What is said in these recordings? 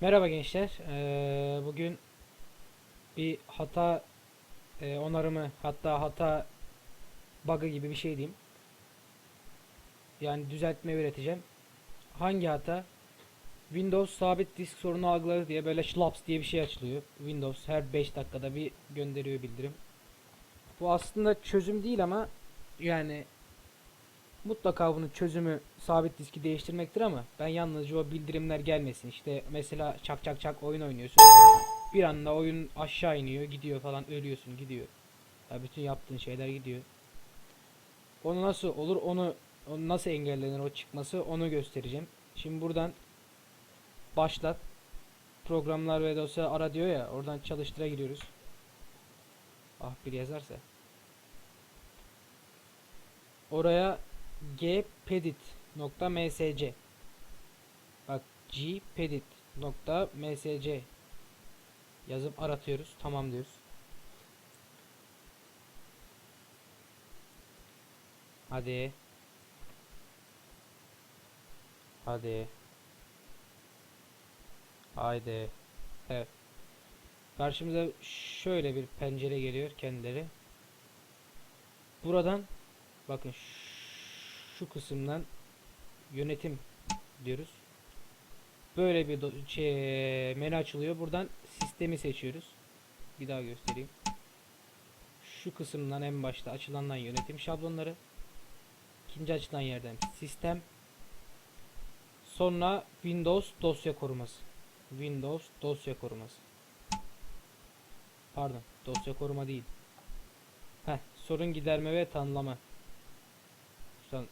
Merhaba gençler. Ee, bugün bir hata e, onarımı hatta hata bug'ı gibi bir şey diyeyim. Yani düzeltme üreteceğim. Hangi hata? Windows sabit disk sorunu algıladı diye böyle schlaps diye bir şey açılıyor. Windows her 5 dakikada bir gönderiyor bildirim. Bu aslında çözüm değil ama yani mutlaka bunun çözümü sabit diski değiştirmektir ama ben yalnızca o bildirimler gelmesin. İşte mesela çak çak çak oyun oynuyorsun. Bir anda oyun aşağı iniyor, gidiyor falan ölüyorsun, gidiyor. Ya bütün yaptığın şeyler gidiyor. Onu nasıl olur? Onu, onu nasıl engellenir o çıkması onu göstereceğim. Şimdi buradan başlat programlar ve dosya ara diyor ya oradan çalıştıra giriyoruz. Ah bir yazarsa. Oraya gpedit.msc Bak gpedit.msc yazıp aratıyoruz. Tamam diyoruz. Hadi. Hadi. Haydi. Evet. Karşımıza şöyle bir pencere geliyor kendileri. Buradan bakın şu kısımdan yönetim diyoruz. Böyle bir şey, menü açılıyor. Buradan sistemi seçiyoruz. Bir daha göstereyim. Şu kısımdan en başta açılandan yönetim şablonları. İkinci açılan yerden sistem. Sonra Windows dosya koruması. Windows dosya koruması. Pardon, dosya koruma değil. Heh, sorun giderme ve tanımlama. Şuradan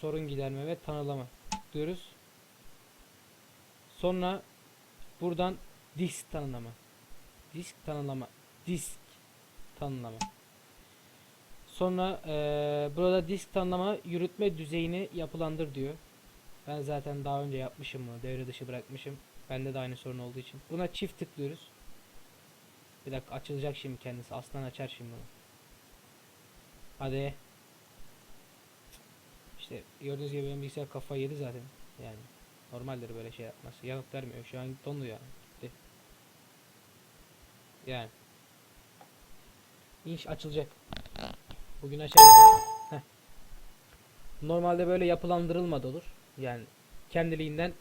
sorun giderme ve tanımlama tıklıyoruz. Sonra buradan disk tanımlama. Disk tanımlama. Disk tanımlama. Sonra eee, burada disk tanımlama yürütme düzeyini yapılandır diyor. Ben zaten daha önce yapmışım bunu. Devre dışı bırakmışım. Bende de aynı sorun olduğu için. Buna çift tıklıyoruz. Bir dakika açılacak şimdi kendisi. Aslan açar şimdi bunu. Hadi. İşte gördüğünüz gibi benim bilgisayar kafayı yedi zaten. Yani normaldir böyle şey yapması. Yanıt vermiyor. Şu an dondu yani. Gitti. Yani. İnş açılacak. Bugün açarız. Normalde böyle yapılandırılmadı olur. Yani kendiliğinden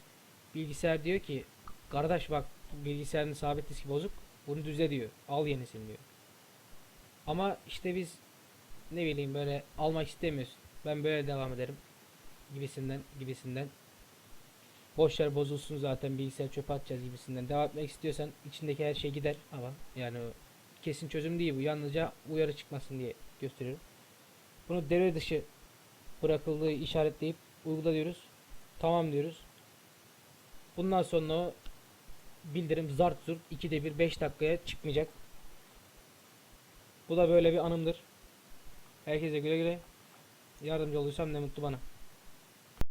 bilgisayar diyor ki kardeş bak bilgisayarın sabit diski bozuk. Bunu düze diyor. Al yenisini diyor. Ama işte biz ne bileyim böyle almak istemiyoruz. Ben böyle devam ederim. Gibisinden gibisinden. Boş yer bozulsun zaten bilgisayar çöpe atacağız gibisinden. Devam etmek istiyorsan içindeki her şey gider ama yani kesin çözüm değil bu. Yalnızca uyarı çıkmasın diye gösteriyorum. Bunu devre dışı bırakıldığı işaretleyip uygula diyoruz. Tamam diyoruz. Bundan sonra bildirim zart zurt 2'de 1 5 dakikaya çıkmayacak. Bu da böyle bir anımdır. Herkese güle güle. Yardımcı olduysam ne mutlu bana.